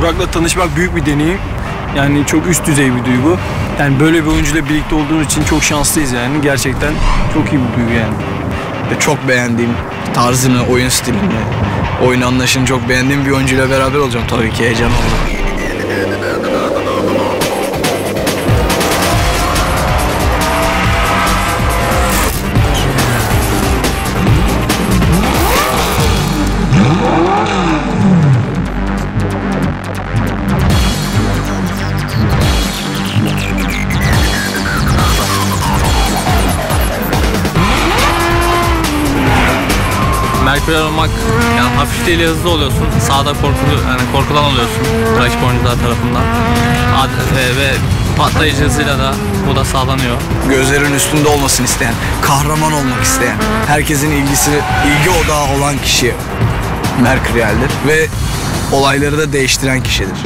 Burak'la tanışmak büyük bir deneyim. Yani çok üst düzey bir duygu. Yani böyle bir oyuncuyla birlikte olduğumuz için çok şanslıyız yani. Gerçekten çok iyi bir duygu yani. Ve çok beğendiğim tarzını, oyun stilini, oyun anlayışını çok beğendiğim bir oyuncuyla beraber olacağım tabii ki heyecan oldu. Merkürel olmak yani hafif değil hızlı oluyorsun. Sağda korkulu, yani korkudan oluyorsun rakip oyuncular tarafından. Ad- e, ve patlayıcı hızıyla da bu da sağlanıyor. Gözlerin üstünde olmasını isteyen, kahraman olmak isteyen, herkesin ilgisi, ilgi odağı olan kişi Merkürel'dir ve olayları da değiştiren kişidir.